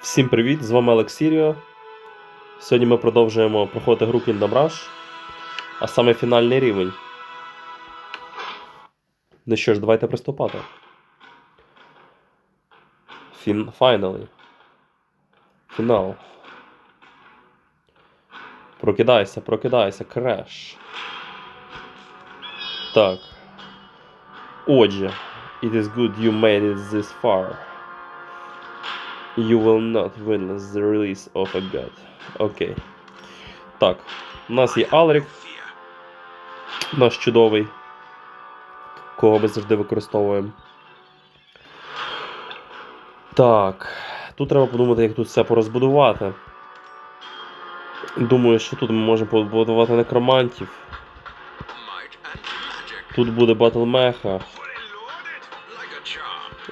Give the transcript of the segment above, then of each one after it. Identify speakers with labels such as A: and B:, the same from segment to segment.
A: Всім привіт! З вами Олексіріо. Сьогодні ми продовжуємо проходити гру Kingdom Rush, а саме фінальний рівень. Ну що ж, давайте приступати. Фін... Finally. Фінал. Прокидайся, прокидайся, креш. Так. Отже, it is good you made it this far. You will not witness the release of a god. Окей. Так. У нас є Алрік, наш чудовий, кого ми завжди використовуємо. Так. Тут треба подумати, як тут все порозбудувати. Думаю, що тут ми можемо побудувати некромантів. Тут буде батлмеха.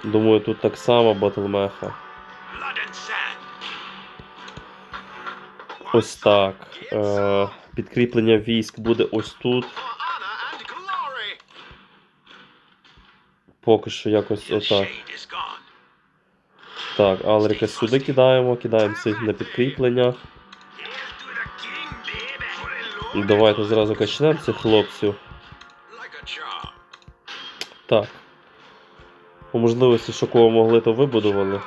A: Думаю, тут так само батлмеха. Ось так. Е, підкріплення військ буде ось тут. Поки що якось отак. Так, Алріка сюди кидаємо, кидаємо цих на підкріплення. Давайте зразу качнемо цих хлопців. Так. По можливості, що кого могли, то вибудували.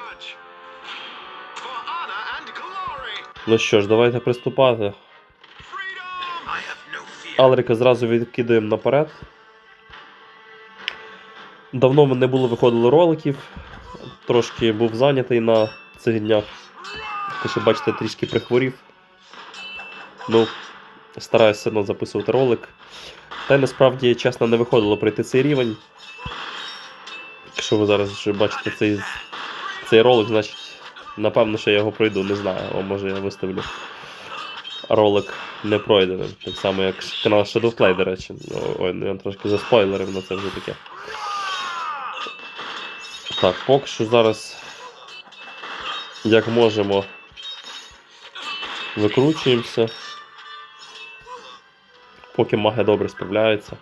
A: Ну що ж, давайте приступати. Алрика зразу відкидаємо наперед. Давно не було виходило роликів. Трошки був зайнятий на цих днях. Що бачите, трішки прихворів. Ну, стараюся одно записувати ролик. Та й насправді, чесно, не виходило пройти цей рівень. Якщо ви зараз вже бачите цей, цей ролик, значить, напевно, що я його пройду, не знаю. О, може я виставлю ролик не пройденим. Так само, як канал Shadowplay, до речі. Ну, Ой, ну я трошки заспойлерив, але це вже таке. Так, поки що зараз як можемо викручуємося. Поки маги добре справляються.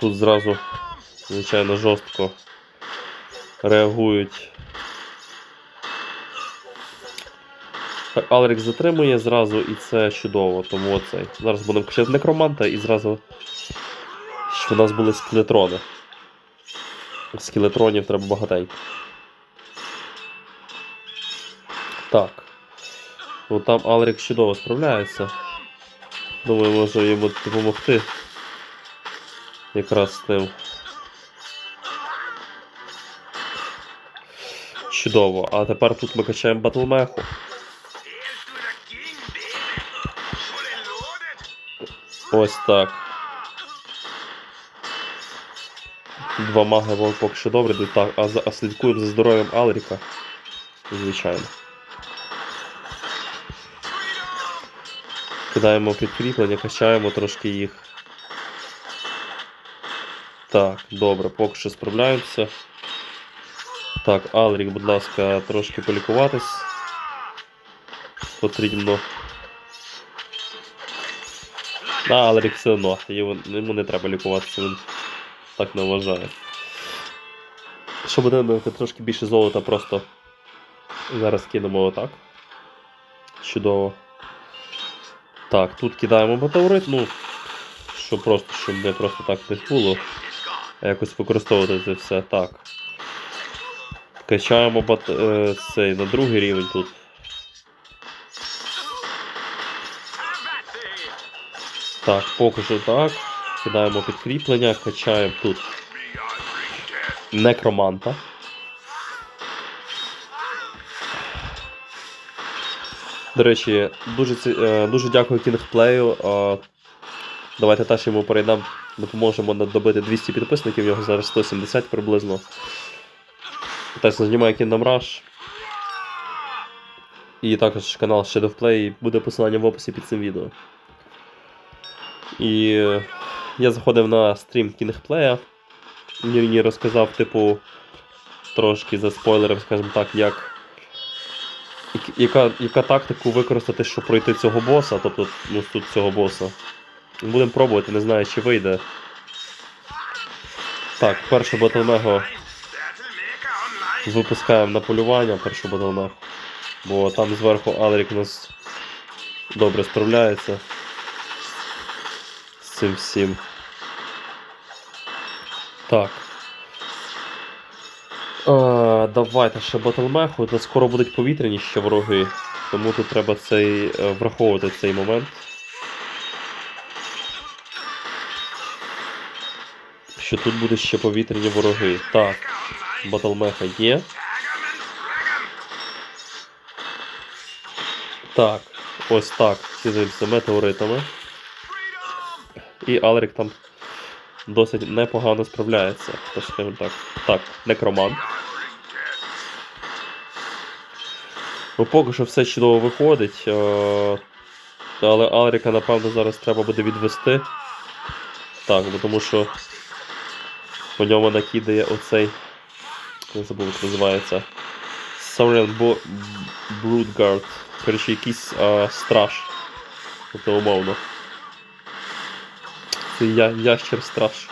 A: Тут зразу, звичайно, жорстко реагують. Алрік затримує зразу, і це чудово, тому оцей. Зараз будемо качати некроманта і зразу. Що в нас були скелетрони. Скелетронів треба багатенько. Так. Ну там Алрік чудово справляється. Думаю, може йому допомогти. Якраз з тим. Чудово. А тепер тут ми качаємо батлмеху. Ось так. Два маги поки що добре йдуть. Так, а, а слідкуємо за здоров'ям Алріка. Звичайно. Кидаємо підкріплення, качаємо трошки їх. Так, добре, поки що справляємося. Так, Алрік, будь ласка, трошки полікуватись. Потрібно. А, Алрік все одно, йому, не треба лікуватися, він так не вважає. Щоб отримати трошки більше золота, просто зараз кинемо отак. Чудово. Так, тут кидаємо метеорит, ну, щоб просто, щоб не просто так не було, якось використовувати це все так. Качаємо бат... е, цей на другий рівень тут. Так, поки що так. Кидаємо підкріплення, качаємо тут некроманта. До речі, дуже, ці- е, дуже дякую Кінгплею. Давайте теж йому перейдемо, допоможемо добити 200 підписників, його зараз 170 приблизно. Теж знімає Kingdom Rush. І також канал Shadow Play, буде посилання в описі під цим відео. І я заходив на стрім Кінгплея. Мені розказав, типу, трошки за спойлером, скажімо так, як. як- Яка, яка тактику використати, щоб пройти цього боса, тобто ну, тут цього боса. Будемо пробувати, не знаю, чи вийде. Так, першу батлмего випускаємо на полювання першу батлмеху. Бо там зверху Алрік у нас добре справляється з цим всім. Так. Е, давайте ще батлмеху. Та скоро будуть повітряні ще вороги. Тому тут треба цей, е, враховувати цей момент. Що тут будуть ще повітряні вороги. Так, батлмеха є. Так, ось так. Цілимося метеоритами. І Алрік там досить непогано справляється, скажімо так. Так, некромант. Ну, поки що все чудово виходить. Е- але Алріка, напевно, зараз треба буде відвести. Так, бо тому що по ньому накидає оцей. Не забув, як називається. Bo- Broodguard. Коротше, якийсь е, страж. Тобто умовно. Це я, ящер страж.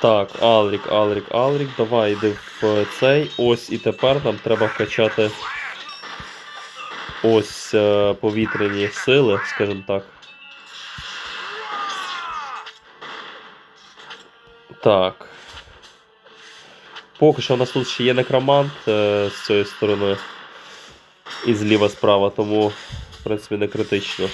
A: Так, Алрік, Алрік, Алрік, давай йди в цей. Ось і тепер нам треба вкачати ось е, повітряні сили, скажімо так. Так. Поки що у нас тут ще є некромант е, з цієї сторони. І зліва справа, тому, в принципі, не критично.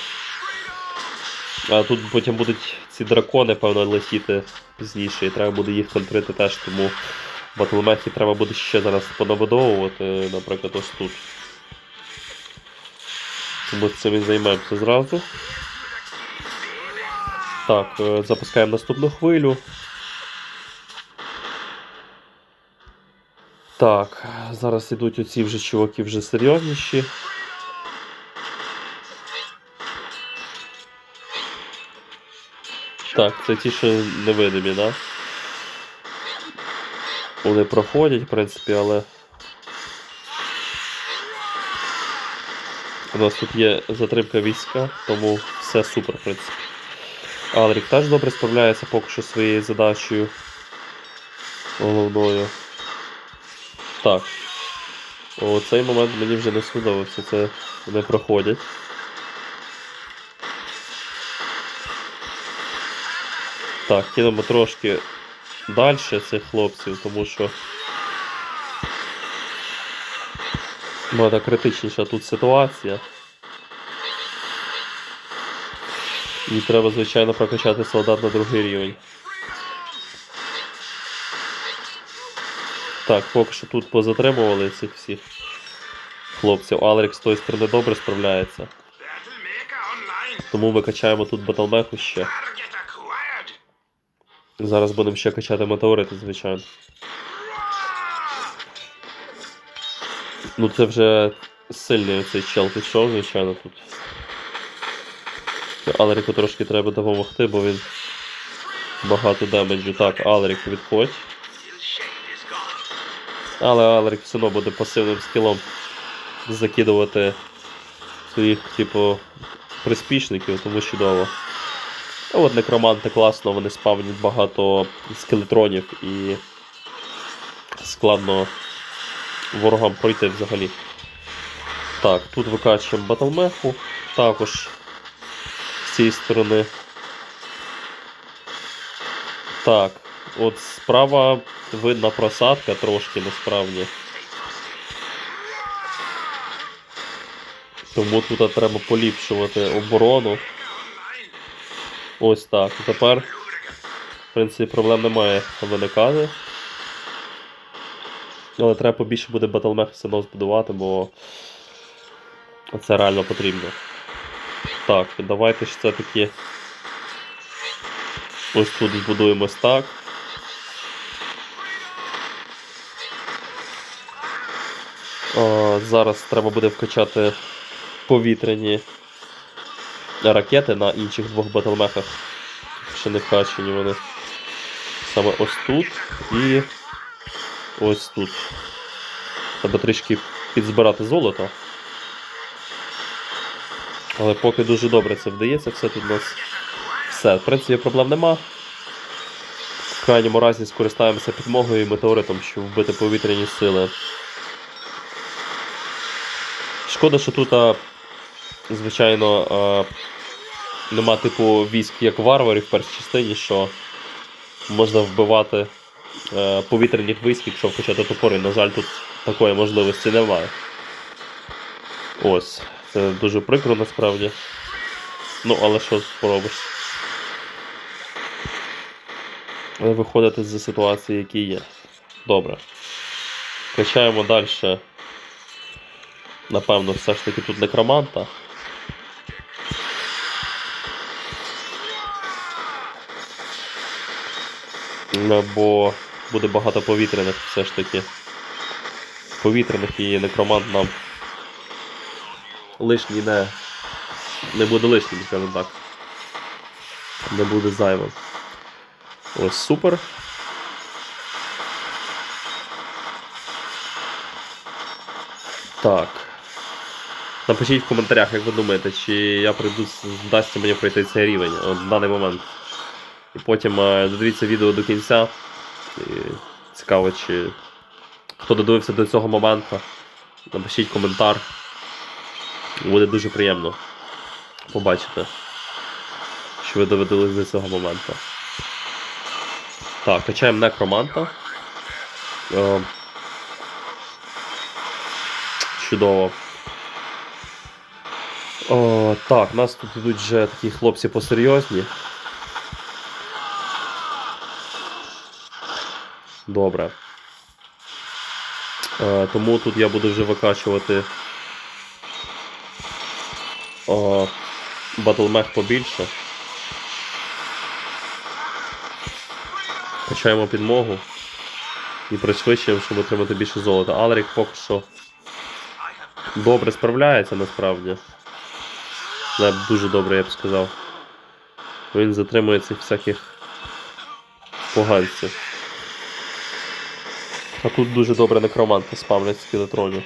A: А тут потім будуть ці дракони, певно, летіти пізніше, і треба буде їх контрити теж, тому батлмехи треба буде ще зараз понабудовувати, наприклад, ось тут. Тому цим і займаємося зразу. Так, е, запускаємо наступну хвилю. Так, зараз ідуть оці вже чуваки вже серйозніші. Так, це ті, що невидимі, да? Вони проходять, в принципі, але. У нас тут є затримка війська, тому все супер, в принципі. Алрік теж добре справляється поки що своєю задачею головною. Так. О, цей момент мені вже не сподобався, це не проходять. Так, кинемо трошки далі цих хлопців, тому що. Ну, та критичніша тут ситуація. І треба, звичайно, прокачати солдат на другий рівень. Так, поки що тут позатримували цих всіх хлопців. Алрік з тої сторони добре справляється. Тому ми качаємо тут батлмеху ще. Зараз будемо ще качати метеорити, звичайно. Ну це вже сильний цей чел пішов, звичайно, тут. Алеріку трошки треба допомогти, бо він багато демеджу. Так, Алерік відходь. Але Алерік все одно буде пасивним скілом закидувати своїх, типу, приспішників, тому чудово. А от некроманти класно, вони спавнять багато скелетронів і складно ворогам пройти взагалі. Так, тут викачуємо батлмеху, також з цієї сторони. Так, от справа видна просадка трошки насправді. Тому тут треба поліпшувати оборону. Ось так. Тепер, в принципі, проблем немає виникати. Але треба побільше буде батлмех все одно збудувати, бо це реально потрібно. Так, давайте ж все-таки ось тут збудуємо ось О, зараз треба буде вкачати повітряні ракети на інших двох батлмехах. Ще не вкачені вони. Саме ось тут і ось тут. Треба трішки підзбирати золото. Але поки дуже добре це вдається, все тут у нас все. В принципі, проблем нема. В крайньому разі скористаємося підмогою і метеоритом, щоб вбити повітряні сили. Шкода, що тут, звичайно, нема типу військ як варварів в першій частині, що можна вбивати е, повітряних військ, якщо вкачати топори. На жаль, тут такої можливості немає. Ось. Це дуже прикро насправді. Ну, але що поробиш? Виходити з ситуації, які є. Добре. Качаємо далі. Напевно, все ж таки тут некроманта. Ну, Бо буде багато повітряних все ж таки. Повітряних і некромант нам лишній не, не буде лишнім, скажімо так. Не буде зайвим. Ось супер. Так. Напишіть в коментарях, як ви думаєте, чи я прийду, вдасться мені пройти цей рівень от, в даний момент. І потім е, додивіться відео до кінця. І цікаво, чи хто додивився до цього моменту. Напишіть коментар. Буде дуже приємно побачити, що ви доведились до цього моменту. Так, качаємо некроманта. Е, чудово. О, так, нас тут ідуть вже такі хлопці посерйозні. Добре. Е, тому тут я буду вже викачувати о, батлмех побільше. Качаємо підмогу і пришвидшуємо, щоб отримати більше золота. Алрік поки що добре справляється насправді. Не, дуже добре, я б сказав. Він затримує цих всяких поганців. А тут дуже добре некроманти спавлять скелетронів.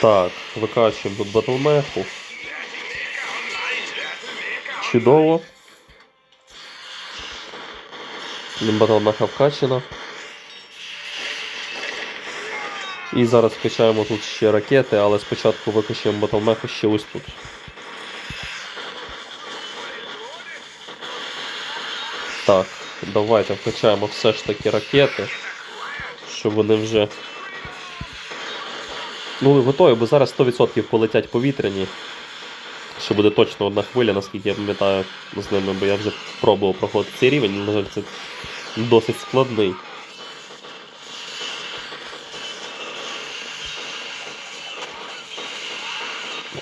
A: Так, викачуємо тут батлмеху. Чудово. Батлмеха вкачена. І зараз вкачаємо тут ще ракети, але спочатку викачаємо батлмеху ще ось тут. Так, давайте вкачаємо все ж таки ракети, щоб вони вже. Ну, готові, бо зараз 100% полетять повітряні. Що буде точно одна хвиля, наскільки я пам'ятаю з ними, бо я вже пробував проходити цей рівень, на жаль, це досить складний.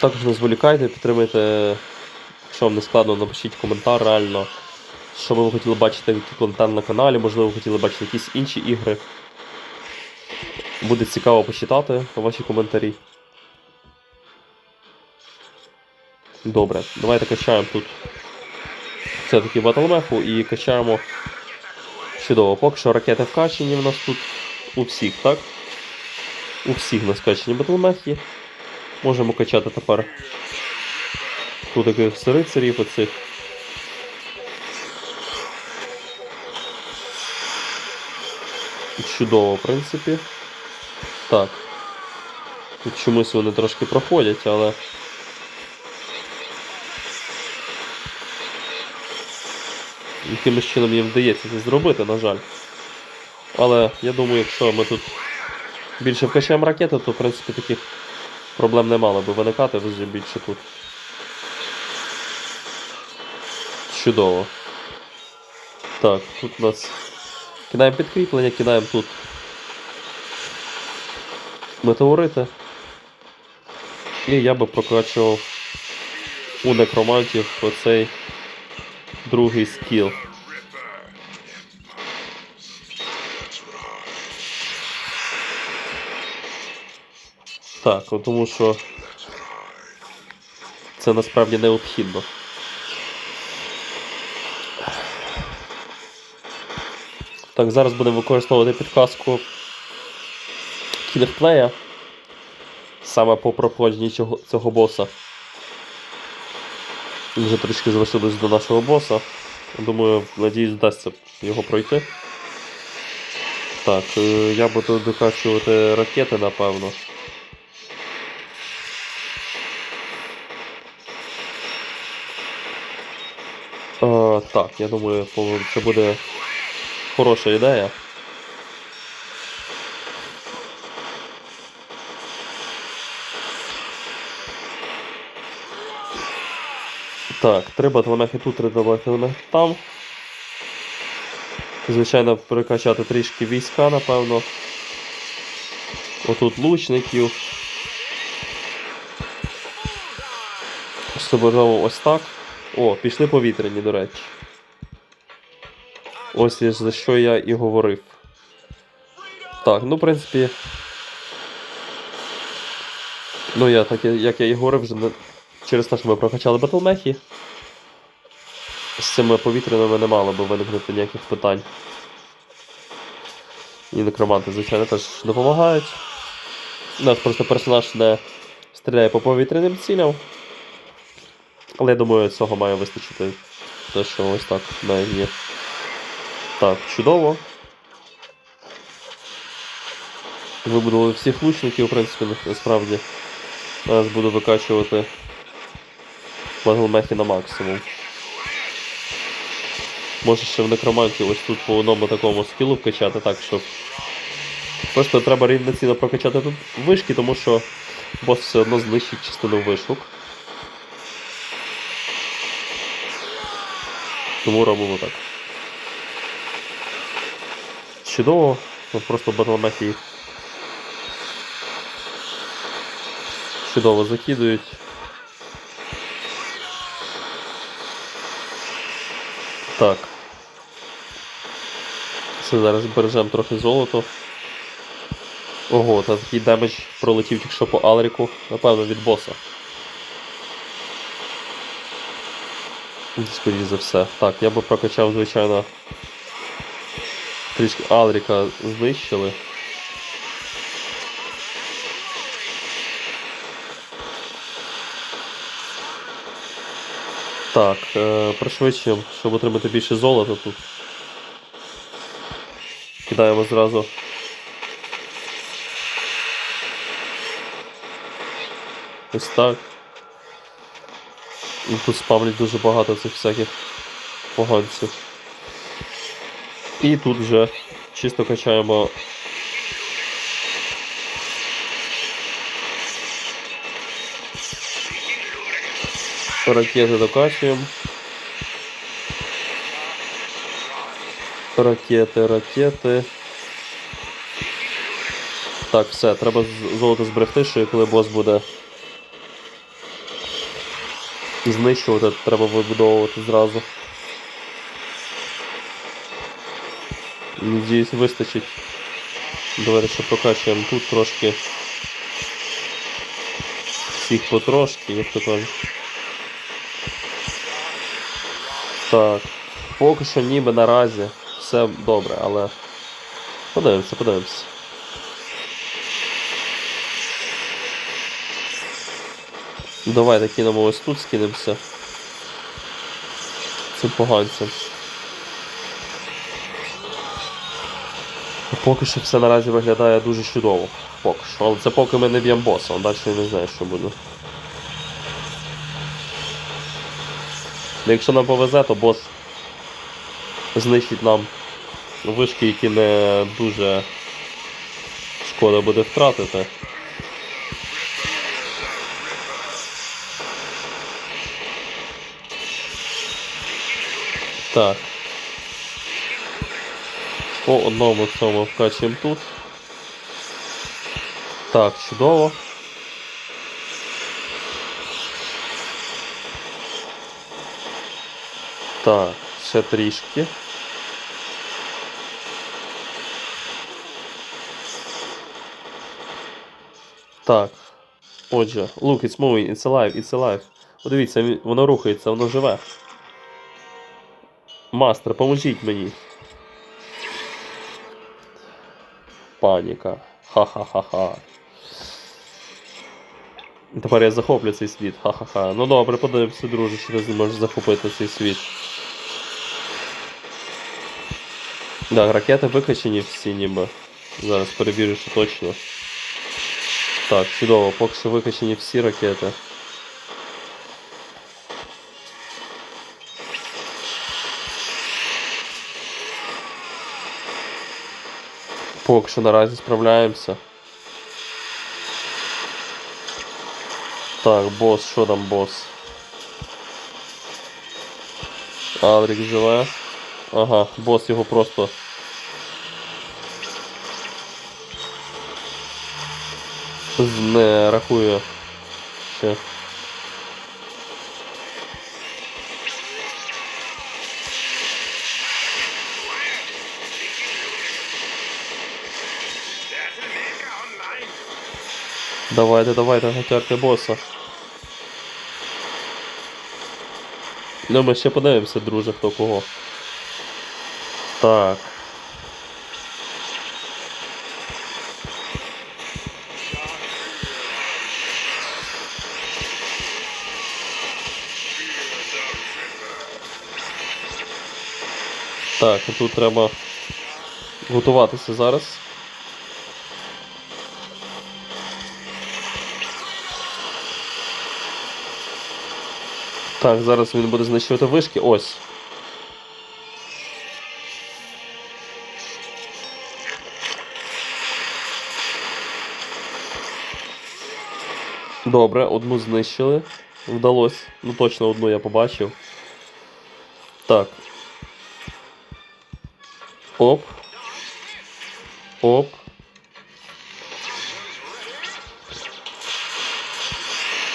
A: Також не зволікайте, підтримуйте, якщо вам не складно, напишіть коментар реально. Що ви хотіли бачити, який контент на каналі, можливо, ви хотіли бачити якісь інші ігри. Буде цікаво почитати ваші коментарі. Добре, давайте качаємо тут все-таки батлмеху і качаємо чудово. Поки що ракети вкачені в нас тут у всіх, так? У всіх нас качені батлмехи. Можемо качати тепер тут таких рицарів оцих. Чудово, в принципі. Так. Тут чомусь вони трошки проходять, але. Якимось чином їм вдається це зробити, на жаль. Але я думаю, якщо ми тут більше вкачаємо ракети, то в принципі таких проблем не мало би виникати вже більше тут. Чудово. Так, тут у нас кидаємо підкріплення, кидаємо тут метеорити. І я би прокачував у некромантів оцей другий скіл. Так, ну, тому що це насправді необхідно. Так, зараз будемо використовувати підказку кілерплея саме по проходженні цього, цього боса. Вже трішки залишилось до нашого боса. Думаю, надіюсь, вдасться його пройти. Так, е, я буду докачувати ракети, напевно. Так, я думаю, це буде хороша ідея. Так, три батлемехи тут, три батлемехи там. Звичайно, перекачати трішки війська, напевно. Отут лучників. Соберемо ось так. О, пішли повітряні, до речі. Ось за що я і говорив. Так, ну, в принципі. Ну, я так, як я і говорив, вже не... через те, що ми прокачали батлмехи. З цими повітряними не мало би виникнути ніяких питань. І некроманти, звичайно, теж допомагають. У нас просто персонаж не стріляє по повітряним цілям. Але я думаю, цього має вистачити. Те, що ось так навіть є. Так, чудово. Вибудували всіх лучників, в принципі, насправді. Зараз буду викачувати батлмехи на максимум. Може ще в некроманті ось тут по одному такому скілу вкачати, так щоб. Просто треба рівноцінно прокачати тут вишки, тому що бос все одно знищить частину вишок. Тому робимо так. Чудово, просто батлмехи їх чудово закидують. Так. Все, зараз бережемо трохи золото. Ого, та такий демедж пролетів тільки що по Алріку, напевно, від боса. Скоріше за все. Так, я би прокачав, звичайно. Трішки Алріка знищили. Так, е, пришвидшуємо, щоб отримати більше золота тут. Кидаємо зразу. Ось так. І тут спавлять дуже багато цих всяких поганців. І тут вже чисто качаємо. Ракети докачуємо. Ракети, ракети. Так, все, треба золото зберегти, що коли бос буде знищувати, треба вибудовувати зразу. Надіюсь, вистачить. Давайте ще прокачуємо тут трошки. Всіх потрошки, як то кажуть. Так. Поки що ніби наразі все добре, але. Подивимося, подивимося. Давайте кинемо ось тут, скинемося. Цим поганцем. Поки що все наразі виглядає дуже чудово. Поки що. Але це поки ми не б'ємо боса, а далі не знаю, що буде. Ну, Якщо нам повезе, то бос знищить нам вишки, які не дуже шкода буде втратити. Так. По одному цьому вкачуємо тут. Так, чудово. Так, ще трішки. Так. Отже, look, it's moving, it's alive, it's alive. Подивіться, воно рухається, воно живе. Мастер, поможіть мені. Паніка. Ха-ха-ха-ха. Тепер я захоплю цей світ. Ха-ха-ха. Ну добре, подивимося, друже, чи ти зможеш захопити цей світ. Да, ракети викачені всі ніби. Зараз перевірю, що точно. Так, чудово, поки що викачені всі ракети. Поки що наразі справляємося. Так, бос, що там бос? Адрік живе. Ага, бос його просто. Не рахує. Ще. Давайте, давайте, гатярте боса. Ну, ми ще подивимося, друже, хто кого. Так. Так, тут треба готуватися зараз. Так, зараз він буде знищувати вишки. Ось. Добре, одну знищили. Вдалося. Ну точно одну я побачив. Так. Оп. Оп.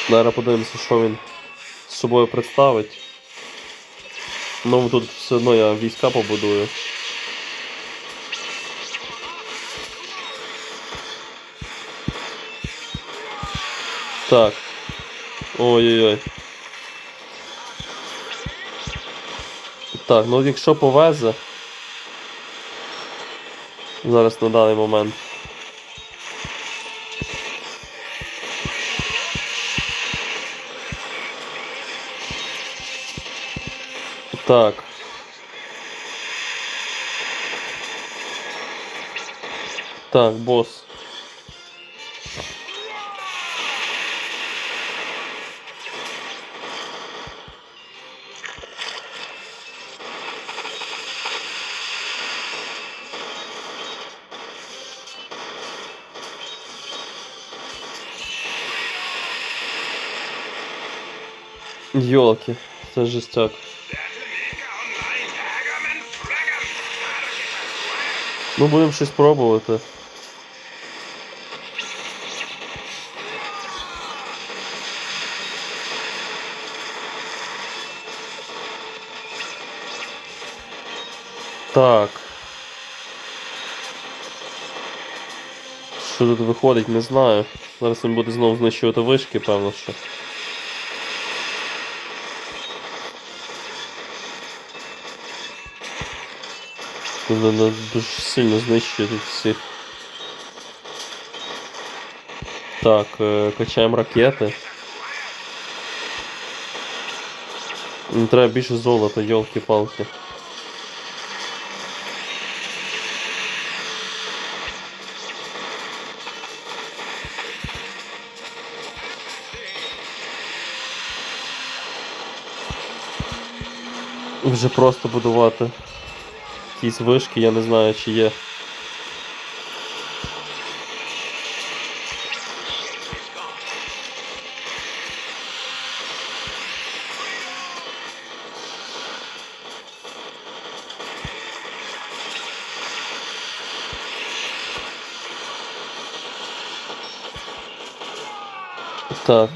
A: Зараз подивимося, що він собою представить. Ну тут все одно я війська побудую. Так. Ой-ой-ой. Так, ну якщо повезе. Зараз на даний момент. Так. Так, босс. Йолки, це жестяк. Ну, будемо щось пробувати. Так. Що тут виходить, не знаю. Зараз він буде знову знищувати вишки, певно, що. Вона дуже сильно знищує всіх. Так, е, качаємо ракети. Мені треба більше золота, йолки-палки. Вже просто будувати якісь вишки, я не знаю, чи є. Так.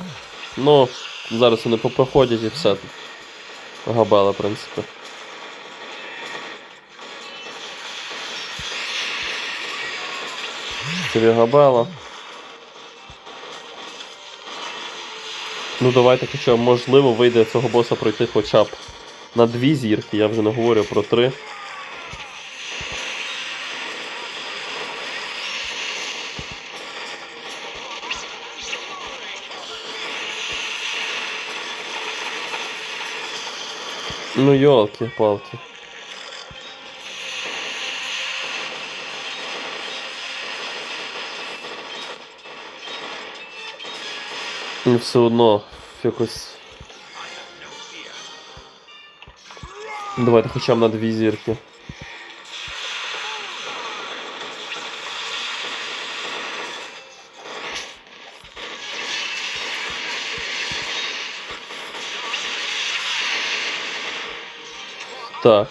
A: Ну, зараз вони попроходять і все тут. Габела, в принципі. Тобі габела. Ну давайте хоча можливо вийде цього боса пройти хоча б на дві зірки, я вже не говорю про три. Ну йолки-палки. І все одно якось. Давайте хоча б на дві зірки. Так.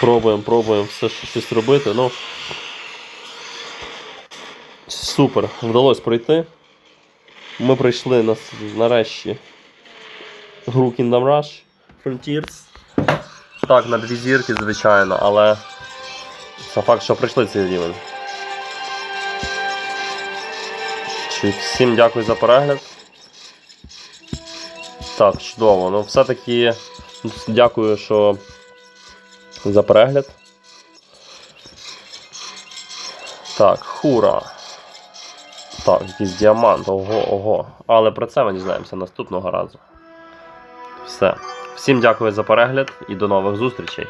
A: Пробуємо, пробуємо все ще щось робити. Ну. Супер, вдалося пройти. Ми пройшли нас нарешті гру Kingdom Rush Frontiers. Так, на дві зірки, звичайно, але сам факт, що пройшли цей рівень. Всім дякую за перегляд. Так, чудово. Ну, все-таки дякую, що за перегляд. Так, хура. Так, якийсь діамант, ого, ого. Але про це ми дізнаємося наступного разу. Все. Всім дякую за перегляд і до нових зустрічей.